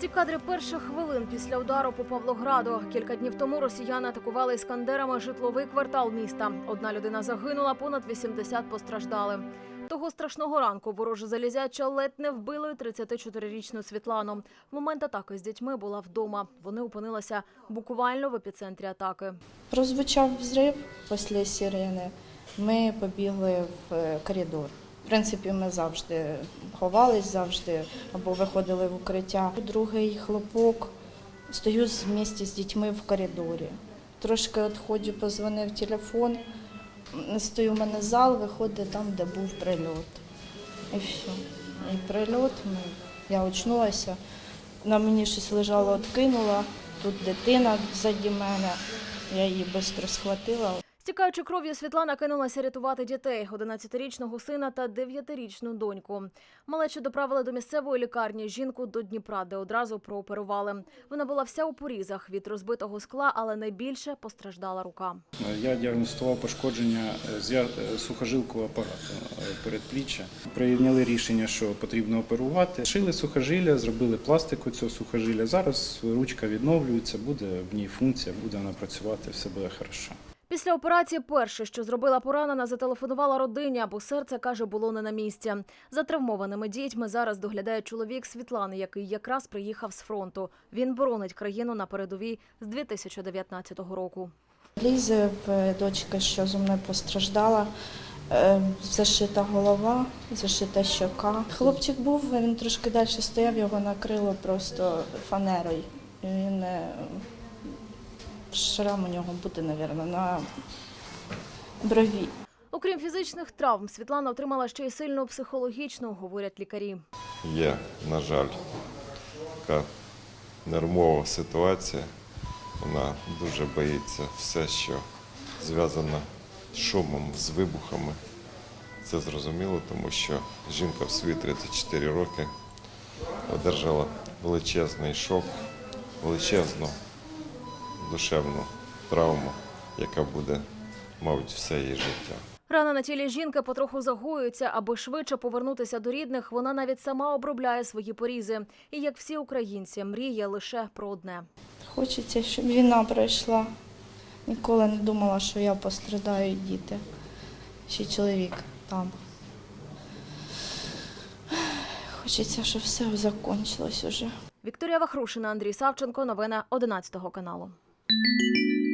Ці кадри перших хвилин після удару по Павлограду. Кілька днів тому росіяни атакували іскандерами житловий квартал міста. Одна людина загинула, понад 80 постраждали. Того страшного ранку вороже залізяча ледь не вбило й 34-річну Світлану. В момент атаки з дітьми була вдома. Вони опинилися буквально в епіцентрі атаки. Прозвучав взрив після сирени. Ми побігли в е, коридор. Принципі, ми завжди ховались, завжди або виходили в укриття. Другий хлопок стою з місті з дітьми в коридорі. Трошки відходжу, позвонив телефон. Стою в мене зал, виходить там, де був прильот. І все. І прильот, ну, я очнулася. На мені щось лежало, откинула. Тут дитина ззаді мене. Я її швидко схватила. Стікаючи кров'ю, Світлана кинулася рятувати дітей – 11-річного сина та 9-річну доньку. Малечу доправили до місцевої лікарні, жінку до Дніпра, де одразу прооперували. Вона була вся у порізах від розбитого скла, але найбільше постраждала рука. Я діагностував пошкодження е, е, сухожилкового апарату е, передпліччя. Прийняли рішення, що потрібно оперувати. Шили сухожилля, зробили пластику цього сухожилля. Зараз ручка відновлюється, буде в ній функція, буде вона працювати, все буде хорошо. Після операції перше, що зробила поранена, зателефонувала родині, бо серце, каже, було не на місці. За травмованими дітьми зараз доглядає чоловік Світлани, який якраз приїхав з фронту. Він боронить країну на передовій з 2019 року. Лізе в дочка, що зі мною постраждала. е, Зашита голова, зашита щока. Хлопчик був, він трошки далі стояв, його накрило просто фанерою. Він е, шрам у нього буде, мабуть, на брові. Окрім фізичних травм, Світлана отримала ще й сильну психологічну, говорять лікарі. Є, на жаль, така нервова ситуація. Вона дуже боїться все, що зв'язано з шумом, з вибухами. Це зрозуміло, тому що жінка в свої 34 роки одержала величезний шок, величезну душевну травму, яка буде, мабуть, все її життя. Рана на тілі жінки потроху загоюється. Аби швидше повернутися до рідних, вона навіть сама обробляє свої порізи. І як всі українці, мріє лише про одне. Хочеться, щоб війна пройшла. Ніколи не думала, що я пострадаю і діти. Ще чоловік там. Хочеться, щоб все закінчилось уже. Вікторія Вахрушина, Андрій Савченко. Новини 11 каналу. Música